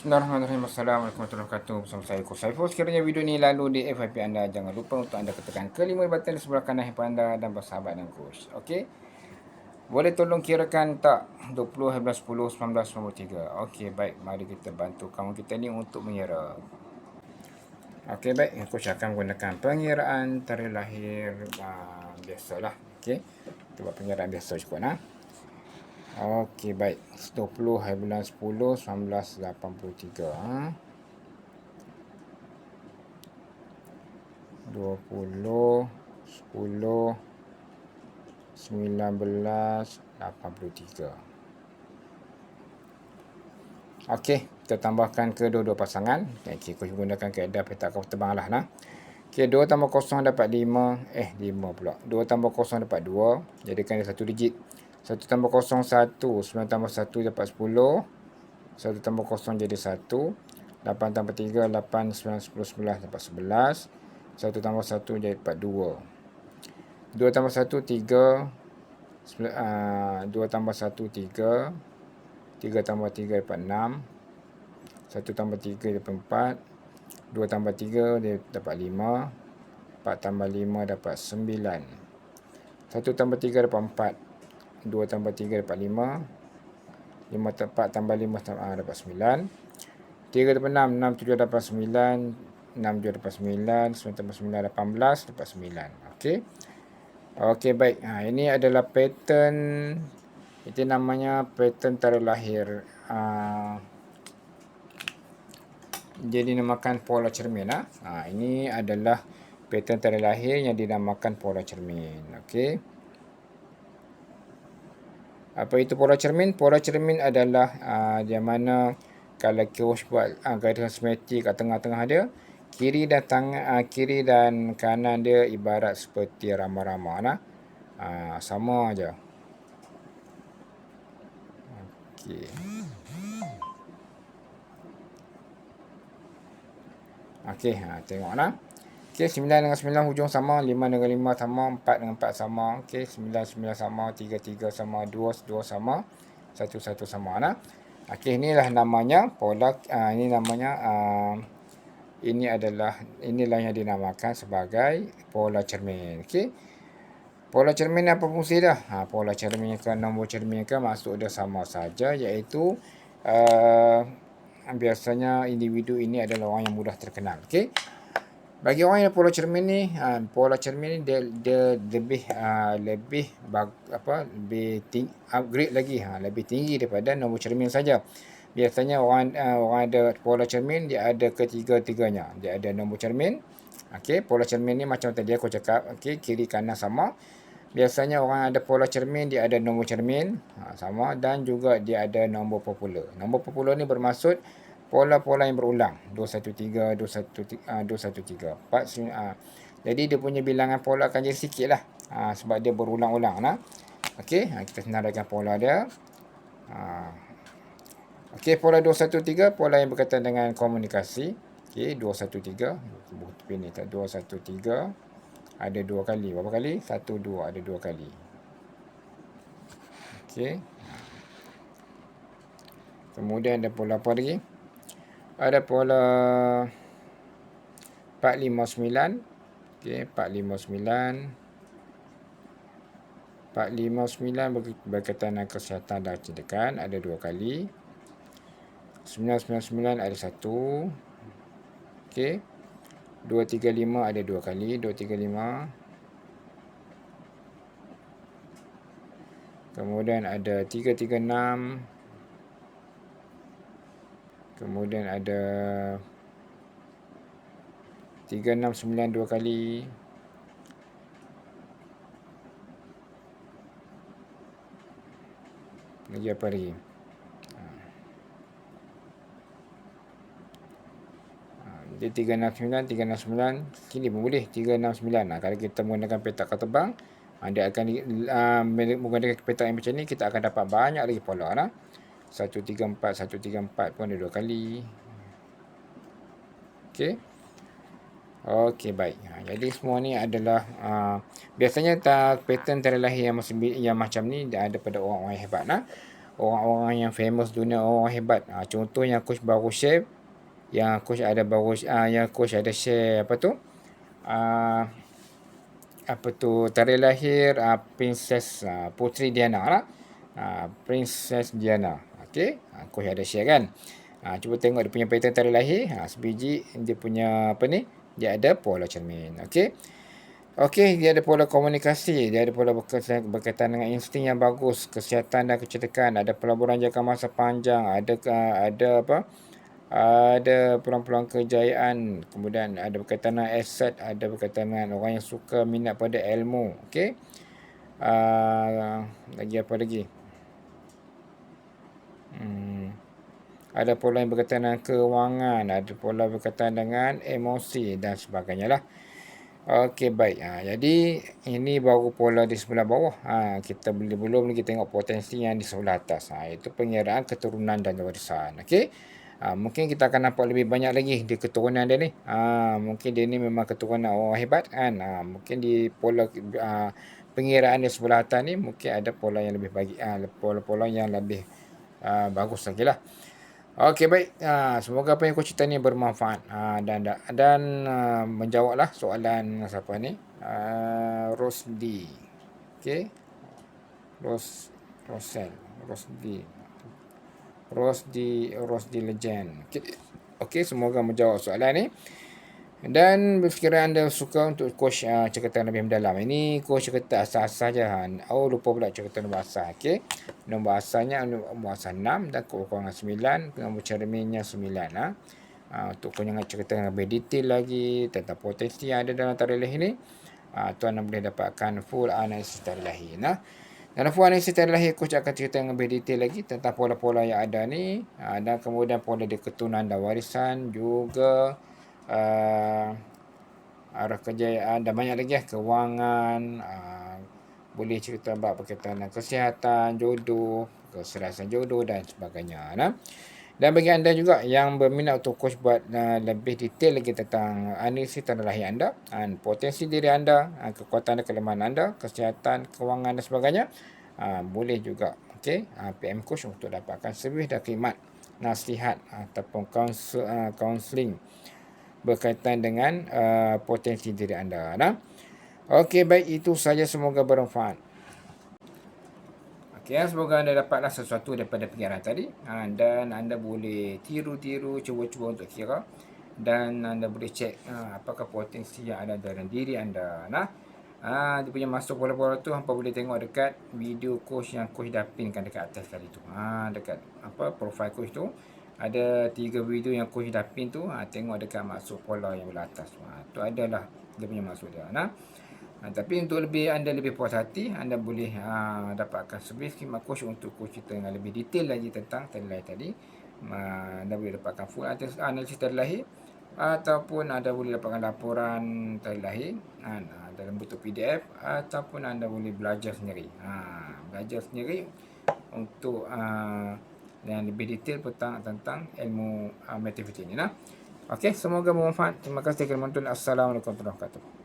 Bismillahirrahmanirrahim. Assalamualaikum warahmatullahi wabarakatuh. Bersama saya Ko Saiful. Sekiranya video ini lalu di FYP anda, jangan lupa untuk anda ketekan kelima button di sebelah kanan handphone anda dan bersahabat dengan coach. Okey. Boleh tolong kirakan tak 20, 11, 10, 19, 93. Okey, baik. Mari kita bantu kamu kita ni untuk mengira. Okey, baik. Coach akan menggunakan pengiraan tarikh lahir uh, biasalah. Okey. Kita buat pengiraan biasa cukup nah. Okey, baik. 20 hari bulan 10 1983. Ha? 20 10 1983. Okey, kita tambahkan ke dua-dua pasangan. Okey, kita gunakan kaedah petak kau tebang lah nah. Okey, 2 tambah 0 dapat 5. Eh, 5 pula. 2 tambah 0 dapat 2. Jadikan dia satu digit. 1 tambah 0, 1. 9 tambah 1 dapat 10. 1 tambah 0 jadi 1. 8 tambah 3, 8, 9, 10, 11 dapat 11. 1 tambah 1 jadi dapat 2. 2 tambah 1, 3. 2 tambah 1, 3. 3 tambah 3 dapat 6. 1 tambah 3 dapat 4. 2 tambah 3 dia dapat 5. 4 tambah 5 dapat 9. 1 tambah 3 dapat 4. 2 tambah 3 dapat 5. 5 4 tambah 5 tambah, ah, dapat 9. 3 dapat 6. 6 7 dapat 9. 6 7 dapat 9. 9 tambah 9 18 dapat 9. Okey. Okey baik. Ha, ini adalah pattern. Itu namanya pattern tarikh lahir. Uh, jadi namakan pola cermin. Ha? ha, ini adalah pattern tarikh lahir yang dinamakan pola cermin. Okey. Apa itu pola cermin? Pola cermin adalah di mana kalau kita buat uh, garis simetrik kat tengah-tengah dia, kiri dan tangan uh, kiri dan kanan dia ibarat seperti rama-rama nah. Uh, sama aja. Okey. Okey, ha tengok nah. Okey, 9 dengan 9 hujung sama, 5 dengan 5 sama, 4 dengan 4 sama. Okey, 9 9 sama, 3 3 sama, 2 2 sama, 1 1 sama nah. Okey, inilah namanya pola uh, ini namanya uh, ini adalah inilah yang dinamakan sebagai pola cermin. Okey. Pola cermin apa fungsi dia? Ha, pola cermin ke nombor cermin ke maksud dia sama saja iaitu uh, biasanya individu ini adalah orang yang mudah terkenal. Okey. Bagi orang yang pola cermin ni, ha, pola cermin ni dia, dia lebih ha, lebih bag, apa lebih ting, upgrade lagi, ha, lebih tinggi daripada nombor cermin saja. Biasanya orang uh, orang ada pola cermin dia ada ketiga-tiganya. Dia ada nombor cermin. Okey, pola cermin ni macam tadi aku cakap, okey, kiri kanan sama. Biasanya orang ada pola cermin dia ada nombor cermin ha, sama dan juga dia ada nombor popular. Nombor popular ni bermaksud pola-pola yang berulang. 213 213 213 4 uh, jadi dia punya bilangan pola akan jadi sikit lah. Uh, sebab dia berulang-ulang lah. Okey uh, kita senaraikan pola dia. Uh, okey pola 213 pola yang berkaitan dengan komunikasi. Okey 213 buku ni 213 ada dua kali. Berapa kali? 1 2 ada dua kali. Okey. Kemudian ada pola apa lagi ada pola 459 okey 459 459 berkaitan dengan kesihatan dan kecantikan ada dua kali. 999 ada satu. Okey. 235 ada dua kali. 235 kemudian ada 336 Kemudian ada 369 dua kali. Lagi apa lagi? Ha. Ha, jadi 369, 369, sini pun boleh 369. Nah, kalau kita menggunakan petak kau tebang, dia akan uh, menggunakan petak yang macam ni, kita akan dapat banyak lagi pola. Nah. 134 134 pun ada dua kali. Okey. Okey baik. Ha, jadi semua ni adalah uh, biasanya tak pattern terlahir yang masih yang macam ni ada pada orang-orang yang hebat nah. Orang-orang yang famous dunia orang hebat. Ha, contohnya coach baru share yang coach ada baru uh, yang coach ada share apa tu? Uh, apa tu? Tarikh lahir uh, princess uh, putri Diana lah. Uh, princess Diana okey. Uh, coach ada share kan? Uh, cuba tengok dia punya pattern tarikh lahir. Uh, sebiji dia punya apa ni? Dia ada pola cermin. Okey. Okey, dia ada pola komunikasi, dia ada pola berkaitan dengan insting yang bagus, kesihatan dan kecerdasan, ada pelaburan jangka masa panjang, ada ada apa? ada peluang-peluang kejayaan, kemudian ada berkaitan dengan aset, ada berkaitan dengan orang yang suka minat pada ilmu. Okey. Uh, lagi apa lagi? Hmm. Ada pola yang berkaitan dengan kewangan, ada pola berkaitan dengan emosi dan sebagainya lah. Okey baik. Ha, jadi ini baru pola di sebelah bawah. Ha, kita boleh belum lagi tengok potensi yang di sebelah atas. Ha, itu pengiraan keturunan dan warisan. Okey. Ha, mungkin kita akan nampak lebih banyak lagi di keturunan dia ni. Ha, mungkin dia ni memang keturunan orang hebat kan. Ha, mungkin di pola ha, pengiraan di sebelah atas ni mungkin ada pola yang lebih bagi ha, pola-pola yang lebih ha, bagus lagi lah. Okey baik. Ha, semoga apa yang aku cerita ni bermanfaat ha, dan dan uh, menjawablah soalan siapa ni. Uh, Rosdi. Okey. Ros Rosel. Rosdi. Rosdi Rosdi Legend. Okey, okay, semoga menjawab soalan ni. Dan sekiranya anda suka untuk coach uh, cerita lebih mendalam. Ini coach cerita asal-asal saja. Ha. Oh lupa pula cerita nombor asal. Okey. Nombor asalnya nombor asal 6 dan kekurangan 9. Nombor cerminnya 9. Ha. Uh, untuk kau jangan cerita lebih detail lagi tentang potensi yang ada dalam tarikh ini. Uh, tuan boleh dapatkan full analisis tarikh lahir. Nah. Dalam fuan yang secara lahir coach akan cerita lebih detail lagi tentang pola-pola yang ada ni uh, dan kemudian pola di keturunan dan warisan juga uh, arah kejayaan dan banyak lagi ya kewangan uh, boleh cerita bab berkaitan dengan kesihatan, jodoh, keserasan jodoh dan sebagainya. Nah. Dan bagi anda juga yang berminat untuk coach buat uh, lebih detail lagi tentang analisis tanah lahir anda, dan potensi diri anda, uh, kekuatan dan kelemahan anda, kesihatan, kewangan dan sebagainya, uh, boleh juga okay, uh, PM coach untuk dapatkan servis dan khidmat nasihat ataupun counseling berkaitan dengan uh, potensi diri anda. Nah. Okey, baik itu saja semoga bermanfaat. Okay, semoga anda dapatlah sesuatu daripada pengiran tadi ha, dan anda boleh tiru-tiru, cuba-cuba untuk kira dan anda boleh cek ha, apakah potensi yang ada dalam diri anda. Nah, ha, dia punya masuk pola-pola tu hampa boleh tengok dekat video coach yang coach dah pinkan dekat atas tadi tu. Ha, dekat apa profile coach tu ada tiga video yang coach dah pin tu. Ha, tengok dekat masuk pola yang belah atas. Ha, tu adalah dia punya masuk dia. Nah. Ha, tapi untuk lebih anda lebih puas hati, anda boleh ha, dapatkan servis khidmat coach untuk coach cerita dengan lebih detail lagi tentang tadi tadi. Ha, anda boleh dapatkan full analisis lahir ataupun anda boleh dapatkan laporan lahir ha, dalam bentuk PDF ataupun anda boleh belajar sendiri. Ha, belajar sendiri untuk ha, yang lebih detail tentang tentang ilmu uh, matematik ini. Nah. Okey, semoga bermanfaat. Terima kasih kerana menonton. Assalamualaikum warahmatullahi wabarakatuh.